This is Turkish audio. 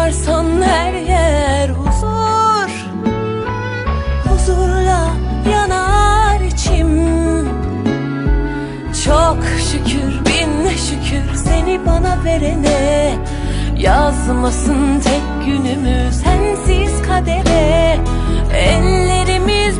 Sen varsan her yer huzur. Huzurla yanar içim. Çok şükür bin şükür seni bana verene. Yazmasın tek günümü sensiz kadere. Ellerimiz